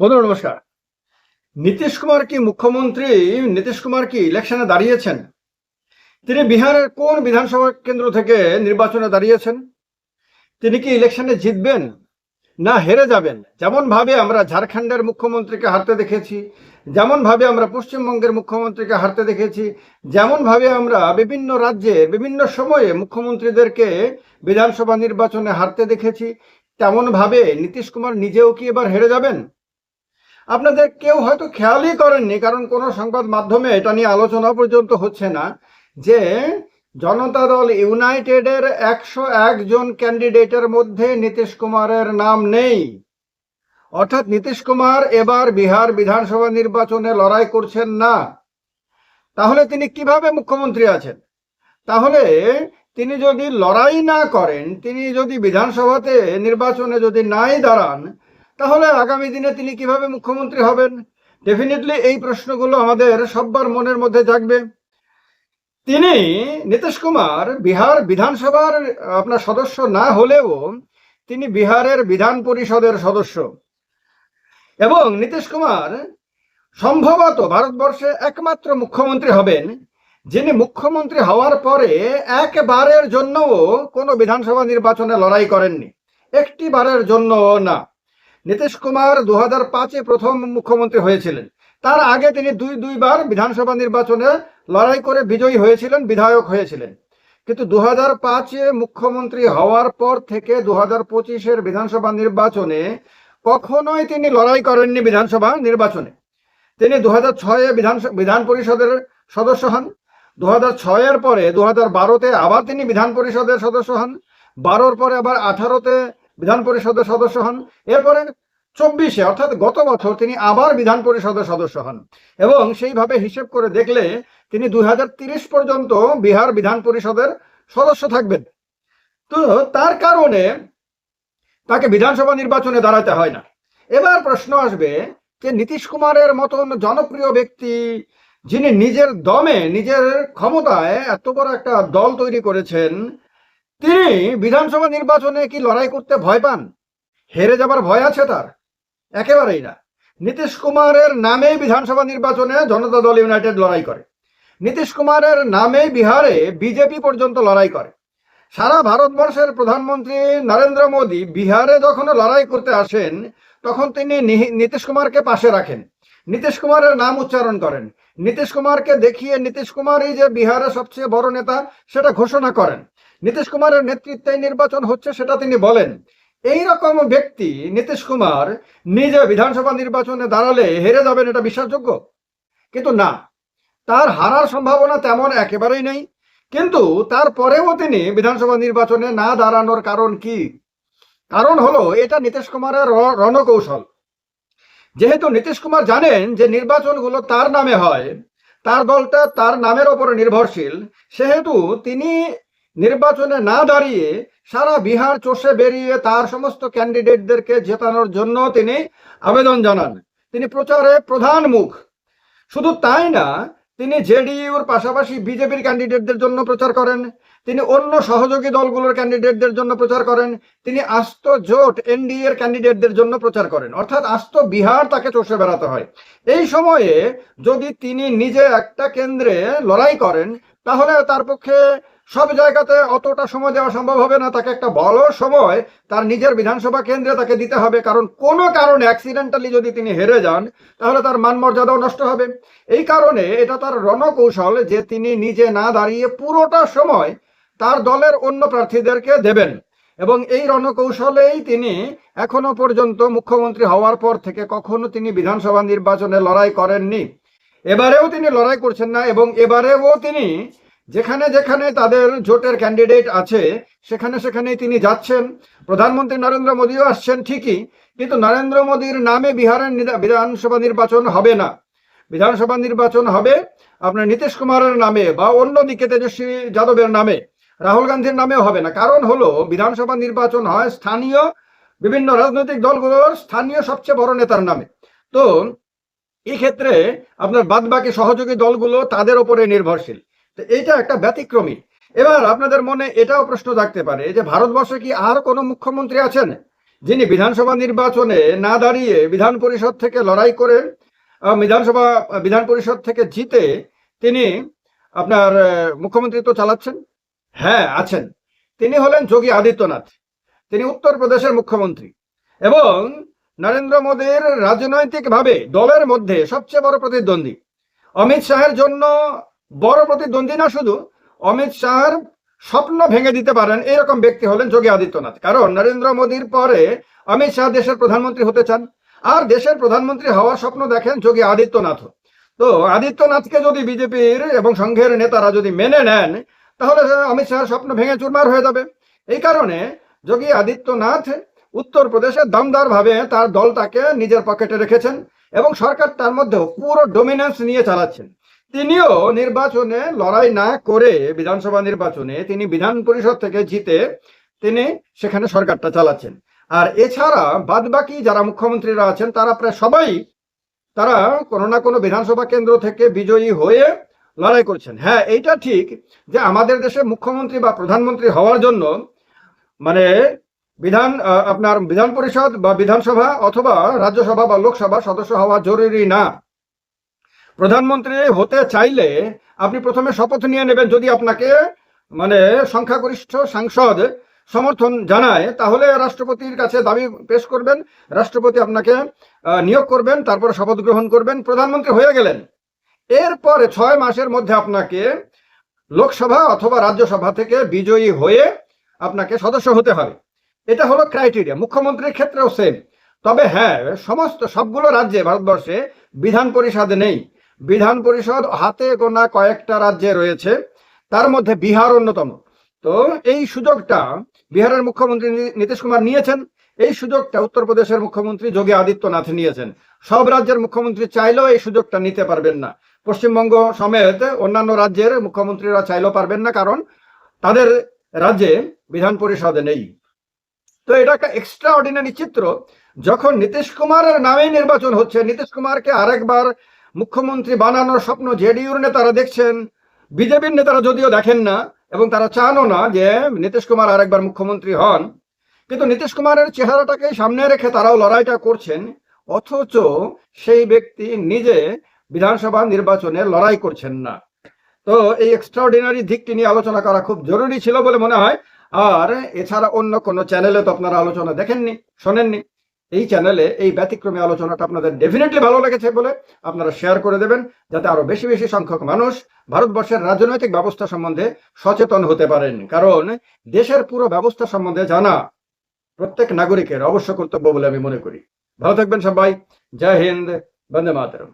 বন্ধু নমস্কার। নীতিশ কুমার কি মুখ্যমন্ত্রী? নীতিশ কুমার কি ইলেকশনে দাঁড়িয়েছেন? তিনি বিহারের কোন বিধানসভা কেন্দ্র থেকে নির্বাচনে দাঁড়িয়েছেন? তিনি কি ইলেকশনে জিতবেন না হেরে যাবেন? যেমন ভাবে আমরা ঝাড়খণ্ডের মুখ্যমন্ত্রীকে হারতে দেখেছি যেমন ভাবে আমরা পশ্চিমবঙ্গের মুখ্যমন্ত্রীকে হারতে দেখেছি যেমন ভাবে আমরা বিভিন্ন রাজ্যে, বিভিন্ন সময়ে মুখ্যমন্ত্রীদেরকে বিধানসভা নির্বাচনে হারতে দেখেছি তেমন ভাবে নীতিশ কুমার নিজেও কি এবার হেরে যাবেন? আপনাদের কেউ হয়তো খেয়ালই করেননি, কারণ কোনো সংবাদ মাধ্যমে এটা নিয়ে আলোচনা পর্যন্ত হচ্ছে না, যে জনতা দল ইউনাইটেডের একশো একজন ক্যান্ডিডেটের মধ্যে নীতিশ কুমারের নাম নেই। অর্থাৎ নীতিশ কুমার এবার বিহার বিধানসভা নির্বাচনে লড়াই করছেন না। তাহলে তিনি কীভাবে মুখ্যমন্ত্রী আছেন? তাহলে তিনি যদি লড়াই না করেন, তিনি যদি বিধানসভাতে নির্বাচনে যদি নাই দাঁড়ান তাহলে আগামী দিনে তিনি কীভাবে মুখ্যমন্ত্রী হবেন? ডেফিনেটলি এই প্রশ্নগুলো আমাদের সব্বার মনের মধ্যে জাগবে তিনি নীতিশ কুমার বিহার বিধানসভার, আপনার সদস্য না হলেও তিনি বিহারের বিধান পরিষদের সদস্য। এবং নীতিশ কুমার সম্ভবত ভারতবর্ষে একমাত্র মুখ্যমন্ত্রী হবেন, যিনি মুখ্যমন্ত্রী হওয়ার পরে একবারের জন্যও কোনো বিধানসভা নির্বাচনে লড়াই করেননি। একটি বারের জন্য না। নীতিশ কুমার দু হাজার পাঁচে প্রথম মুখ্যমন্ত্রী হয়েছিলেন। তার আগে তিনি দুই দুইবার বিধানসভা নির্বাচনে লড়াই করে বিজয়ী হয়েছিলেন, বিধায়ক হয়েছিলেন। কিন্তু দু হাজার পাঁচে মুখ্যমন্ত্রী হওয়ার পর থেকে দু হাজার পঁচিশের বিধানসভা নির্বাচনে কখনোই তিনি লড়াই করেননি বিধানসভা নির্বাচনে। তিনি দু হাজার ছয়ে বিধান বিধান পরিষদের সদস্য হন। দু হাজার ছয়ের পরে দু হাজার বারোতে আবার তিনি বিধান পরিষদের সদস্য হন। বারোর পরে আবার আঠারোতে বিধান পরিষদের সদস্য হন। এরপরে চব্বিশে, অর্থাৎ গত বছর, তিনি আবার বিধান পরিষদের সদস্য হন এবং সেইভাবে হিসেব করে দেখলে তিনি দুই পর্যন্ত বিহার বিধান পরিষদের সদস্য থাকবেন। তো তার কারণে তাকে বিধানসভা নির্বাচনে দাঁড়াতে হয় না। এবার প্রশ্ন আসবে যে নীতিশ কুমারের মতন জনপ্রিয় ব্যক্তি, যিনি নিজের দমে, নিজের ক্ষমতায় এত বড় একটা দল তৈরি করেছেন তিনি বিধানসভা নির্বাচনে কি লড়াই করতে ভয় পান? হেরে যাবার ভয় আছে তার? একেবারেই না। নীতিশ কুমারের নামেই বিধানসভা নির্বাচনে জনতা দল ইউনাইটেড লড়াই করে। নীতিশ কুমারের নামে বিহারে বিজেপি পর্যন্ত লড়াই করে। সারা ভারতবর্ষের প্রধানমন্ত্রী নরেন্দ্র মোদী বিহারে যখন লড়াই করতে আসেন, তখন তিনি নীতিশ কুমারকে পাশে রাখেন। নীতিশ কুমারের নাম উচ্চারণ করেন। নীতিশ কুমারকে দেখিয়ে নীতিশ কুমারই যে বিহারের সবচেয়ে বড় নেতা, সেটা ঘোষণা করেন। নীতিশ কুমারের নেতৃত্বে নির্বাচন হচ্ছে সেটা তিনি বলেন। এই রকম ব্যক্তি নীতিশ কুমার নিজে বিধানসভা নির্বাচনে দাঁড়ালে হেরে যাবেন, এটা বিশ্বাসযোগ্য? কিন্তু না। তার হারার সম্ভাবনা তেমন একেবারেই নেই। কিন্তু তারপরেও তিনি বিধানসভা নির্বাচনে না দাঁড়ানোর কারণ কি? কারণ হলো, এটা নীতিশ কুমারের রণকৌশল। যেহেতু নীতিশ কুমার জানেন যে নির্বাচনগুলো তার নামে হয়, তার দলটা তার নামের ওপরে নির্ভরশীল, সেহেতু তিনি নির্বাচনে না দাঁড়িয়ে সারা বিহার চষে বেরিয়ে তার সমস্ত ক্যান্ডিডেটদেরকে জেতানোর জন্য তিনি আবেদন জানান। তিনি প্রচারে প্রধান মুখ। শুধু তাই না তিনি জেডিইউর পাশাপাশি বিজেপির ক্যান্ডিডেটদের জন্য প্রচার করেন, তিনি অন্য সহযোগী দলগুলোর ক্যান্ডিডেটদের জন্য প্রচার করেন, তিনি আস্ত জোট এনডিএর এর ক্যান্ডিডেটদের জন্য প্রচার করেন। অর্থাৎ আস্ত বিহার তাকে চষে বেড়াতে হয়। এই সময়ে যদি তিনি নিজে একটা কেন্দ্রে লড়াই করেন, তাহলে তার পক্ষে সব জায়গাতে অতটা সময় দেওয়া সম্ভব হবে না। তাকে একটা বড় সময় তার নিজের বিধানসভা কেন্দ্রে তাকে দিতে হবে। কারণ কোনো কারণে অ্যাক্সিডেন্টালি যদি তিনি হেরে যান, তাহলে তার মান মর্যাদাও নষ্ট হবে। এই কারণে এটা তার রণকৌশল যে তিনি নিজে না দাঁড়িয়ে পুরোটা সময় তার দলের অন্য প্রার্থীদেরকে দেবেন। এবং এই রণকৌশলেই তিনি এখনও পর্যন্ত মুখ্যমন্ত্রী হওয়ার পর থেকে কখনো তিনি বিধানসভা নির্বাচনে লড়াই করেননি। এবারেও তিনি লড়াই করছেন না এবং এবারেও তিনি যেখানে যেখানে তাদের জোটের ক্যান্ডিডেট আছে, সেখানে সেখানেই তিনি যাচ্ছেন। প্রধানমন্ত্রী নরেন্দ্র মোদীও আসছেন ঠিকই, কিন্তু নরেন্দ্র মোদীর নামে বিহারের বিধানসভা নির্বাচন হবে না। বিধানসভা নির্বাচন হবে আপনার নীতিশ কুমারের নামে বা অন্যদিকে তেজস্বী যাদবের নামে। রাহুল গান্ধীর নামেও হবে না। কারণ হলো, বিধানসভা নির্বাচন হয় স্থানীয় বিভিন্ন রাজনৈতিক দলগুলোর স্থানীয় সবচেয়ে বড় নেতার নামে। তো এই ক্ষেত্রে আপনার বাদবাকি সহযোগী দলগুলো তাদের উপরে নির্ভরশীল। তো এইটা একটা ব্যতিক্রমী। এবার আপনাদের মনে এটাও প্রশ্ন থাকতে পারে যে ভারতবর্ষে কি আর কোনো মুখ্যমন্ত্রী আছেন? যিনি বিধানসভা নির্বাচনে না দাঁড়িয়ে বিধান পরিষদ থেকে লড়াই করে বিধানসভা, বিধান পরিষদ থেকে জিতে তিনি আপনার মুখ্যমন্ত্রী তো চালাচ্ছেন? হ্যাঁ আছেন। তিনি হলেন যোগী আদিত্যনাথ। তিনি উত্তরপ্রদেশের মুখ্যমন্ত্রী। এবং নরেন্দ্র মোদীর রাজনৈতিকভাবে দলের মধ্যে সবচেয়ে বড় প্রতিদ্বন্দ্বী। অমিত শাহের জন্য বড় প্রতিদ্বন্দ্বী না শুধু, অমিত শাহর স্বপ্ন ভেঙে দিতে পারেন এরকম ব্যক্তি হলেন যোগী আদিত্যনাথ। কারণ নরেন্দ্র মোদীর পরে অমিত শাহ দেশের প্রধানমন্ত্রী হতে চান। আর দেশের প্রধানমন্ত্রী হওয়ার স্বপ্ন দেখেন যোগী আদিত্যনাথ। তো আদিত্যনাথকে যদি বিজেপির এবং সংঘের নেতারা যদি মেনে নেন, তাহলে অমিত শাহের স্বপ্ন ভেঙে চুরমার হয়ে যাবে। এই কারণে যোগী আদিত্যনাথ উত্তরপ্রদেশে দমদার ভাবে তার দলটাকে নিজের পকেটে রেখেছেন এবং সরকার তার মধ্যেও পুরো ডোমিনেন্স নিয়ে চালাচ্ছেন। তিনিও নির্বাচনে লড়াই না করে বিধানসভা নির্বাচনে তিনি বিধান পরিষদ থেকে জিতে তিনি সেখানে সরকারটা চালাচ্ছেন। আর এছাড়া বাদবাকি যারা মুখ্যমন্ত্রীরা আছেন, তারা প্রায় সবাই তারা কোনো না কোনো বিধানসভা কেন্দ্র থেকে বিজয়ী হয়ে লড়াই করছেন। হ্যাঁ এইটা ঠিক যে আমাদের দেশে মুখ্যমন্ত্রী বা প্রধানমন্ত্রী হওয়ার জন্য মানে বিধান আপনার বিধান পরিষদ বা বিধানসভা অথবা রাজ্যসভা বা লোকসভা সদস্য হওয়া জরুরি না। প্রধানমন্ত্রী হতে চাইলে আপনি প্রথমে শপথ নিয়ে নেবেন যদি আপনাকে মানে সংখ্যাগরিষ্ঠ সাংসদ সমর্থন জানায়, তাহলে রাষ্ট্রপতির কাছে দাবি পেশ করবেন, রাষ্ট্রপতি আপনাকে নিয়োগ করবেন, তারপর শপথ গ্রহণ করবেন, প্রধানমন্ত্রী হয়ে গেলেন। এরপরে ছয় মাসের মধ্যে আপনাকে লোকসভা অথবা রাজ্যসভা থেকে বিজয়ী হয়ে আপনাকে সদস্য হতে হবে। এটা হলো ক্রাইটেরিয়া, মুখ্যমন্ত্রীর ক্ষেত্রেও সেম তবে হ্যাঁ সমস্ত সবগুলো রাজ্যে ভারতবর্ষে বিধান পরিষদ নেই। বিধান পরিষদ হাতে গোনা কয়েকটা রাজ্যে রয়েছে, তার মধ্যে বিহার অন্যতম। তো এই সুযোগটা বিহারের মুখ্যমন্ত্রী নীতিশ কুমার নিয়েছেন, এই সুযোগটা উত্তরপ্রদেশের মুখ্যমন্ত্রী যোগী আদিত্যনাথ নিয়েছেন। সব রাজ্যের মুখ্যমন্ত্রী চাইলেও এই সুযোগটা নিতে পারবেন না। পশ্চিমবঙ্গ সমেত অন্যান্য রাজ্যের মুখ্যমন্ত্রীরা চাইলেও পারবেন না, কারণ তাদের রাজ্যে বিধান পরিষদে নেই। তো এটা একটা এক্সট্রা অর্ডিনারি চিত্র। যখন নীতিশ কুমারের নামে নির্বাচন হচ্ছে, নীতিশ কুমারকে আরেকবার মুখ্যমন্ত্রী বানানোর স্বপ্ন জেডিইউর নেতারা দেখছেন, বিজেপির নেতারা যদিও দেখেন না, এবং তারা চানও না যে নীতিশ কুমার আরেকবার মুখ্যমন্ত্রী হন। কিন্তু নীতিশ কুমারের চেহারাটাকে সামনে রেখে তারাও লড়াইটা করছেন, অথচ সেই ব্যক্তি নিজে বিধানসভা নির্বাচনে লড়াই করছেন না। তো এই এক্সট্রাঅর্ডিনারি দিকটি নিয়ে আলোচনা করা খুব জরুরি ছিল বলে মনে হয়, আর এছাড়া অন্য কোনো চ্যানেলে তো আপনারা আলোচনা দেখেননি, শোনেননি। এই চ্যানেলে এই ব্যতিক্রমী আলোচনাটা আপনাদের ডেফিনেটলি ভালো লেগেছে বলে আপনারা শেয়ার করে দেবেন, যাতে আরও বেশি বেশি সংখ্যক মানুষ ভারতবর্ষের রাজনৈতিক ব্যবস্থা সম্বন্ধে সচেতন হতে পারেন। কারণ দেশের পুরো ব্যবস্থা সম্বন্ধে জানা প্রত্যেক নাগরিকের অবশ্য কর্তব্য বলে আমি মনে করি। ভালো থাকবেন সবাই। জয় হিন্দ। বন্দে মাতরম।